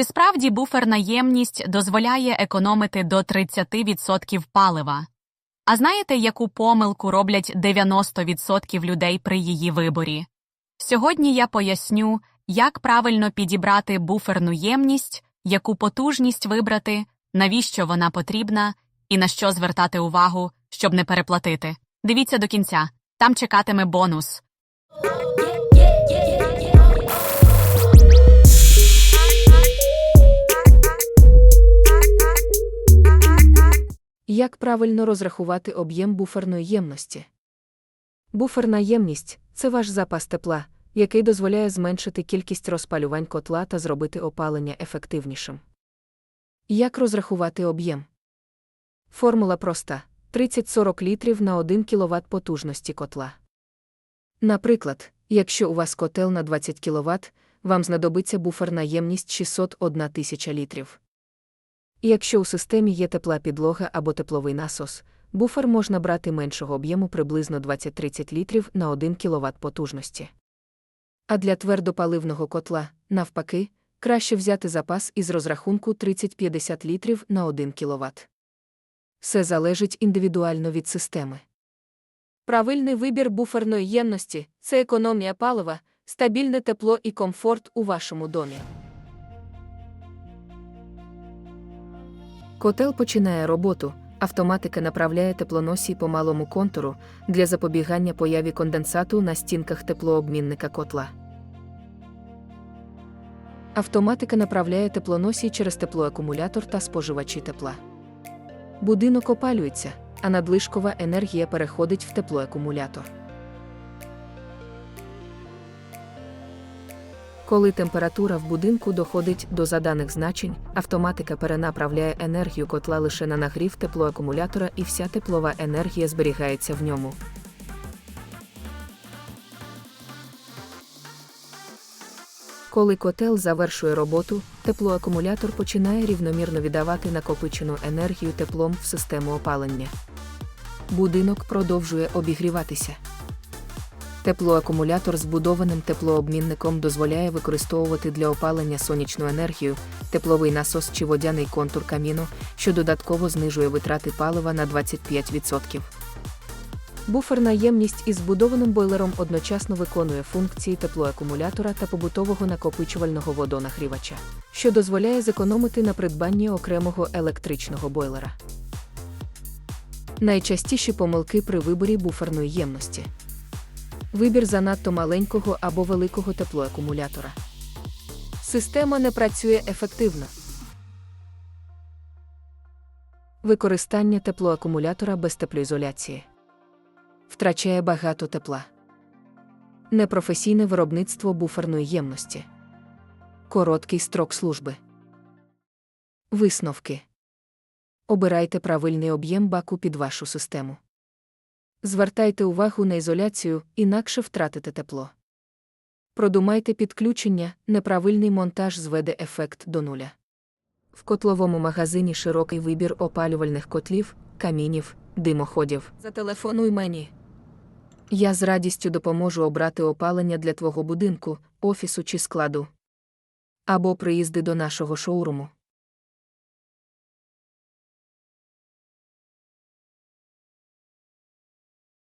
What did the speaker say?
Чи справді буферна ємність дозволяє економити до 30% палива? А знаєте, яку помилку роблять 90% людей при її виборі? Сьогодні я поясню, як правильно підібрати буферну ємність, яку потужність вибрати, навіщо вона потрібна і на що звертати увагу, щоб не переплатити. Дивіться до кінця, там чекатиме бонус. Правильно розрахувати об'єм буферної ємності? Буферна ємність це ваш запас тепла, який дозволяє зменшити кількість розпалювань котла та зробити опалення ефективнішим. Як розрахувати об'єм? Формула проста: 30-40 літрів на 1 кВт потужності котла. Наприклад, якщо у вас котел на 20 кВт, вам знадобиться буферна ємність 601 тисяча літрів. Якщо у системі є тепла підлога або тепловий насос, буфер можна брати меншого об'єму приблизно 20-30 літрів на 1 кВт потужності. А для твердопаливного котла, навпаки, краще взяти запас із розрахунку 30-50 літрів на 1 кВт. Все залежить індивідуально від системи. Правильний вибір буферної ємності це економія палива, стабільне тепло і комфорт у вашому домі. Котел починає роботу, автоматика направляє теплоносій по малому контуру для запобігання появі конденсату на стінках теплообмінника котла. Автоматика направляє теплоносій через теплоакумулятор та споживачі тепла. Будинок опалюється, а надлишкова енергія переходить в теплоакумулятор. Коли температура в будинку доходить до заданих значень, автоматика перенаправляє енергію котла лише на нагрів теплоакумулятора і вся теплова енергія зберігається в ньому. Коли котел завершує роботу, теплоакумулятор починає рівномірно віддавати накопичену енергію теплом в систему опалення. Будинок продовжує обігріватися. Теплоакумулятор з будованим теплообмінником дозволяє використовувати для опалення сонячну енергію, тепловий насос чи водяний контур каміну, що додатково знижує витрати палива на 25%. Буферна ємність із збудованим бойлером одночасно виконує функції теплоакумулятора та побутового накопичувального водонагрівача, що дозволяє зекономити на придбанні окремого електричного бойлера. Найчастіші помилки при виборі буферної ємності. Вибір занадто маленького або великого теплоакумулятора. Система не працює ефективно. Використання теплоакумулятора без теплоізоляції втрачає багато тепла. Непрофесійне виробництво буферної ємності. Короткий строк служби. Висновки. Обирайте правильний об'єм баку під вашу систему. Звертайте увагу на ізоляцію, інакше втратите тепло. Продумайте підключення, неправильний монтаж зведе ефект до нуля. В котловому магазині широкий вибір опалювальних котлів, камінів, димоходів. Зателефонуй мені. Я з радістю допоможу обрати опалення для твого будинку, офісу чи складу. Або приїзди до нашого шоуруму.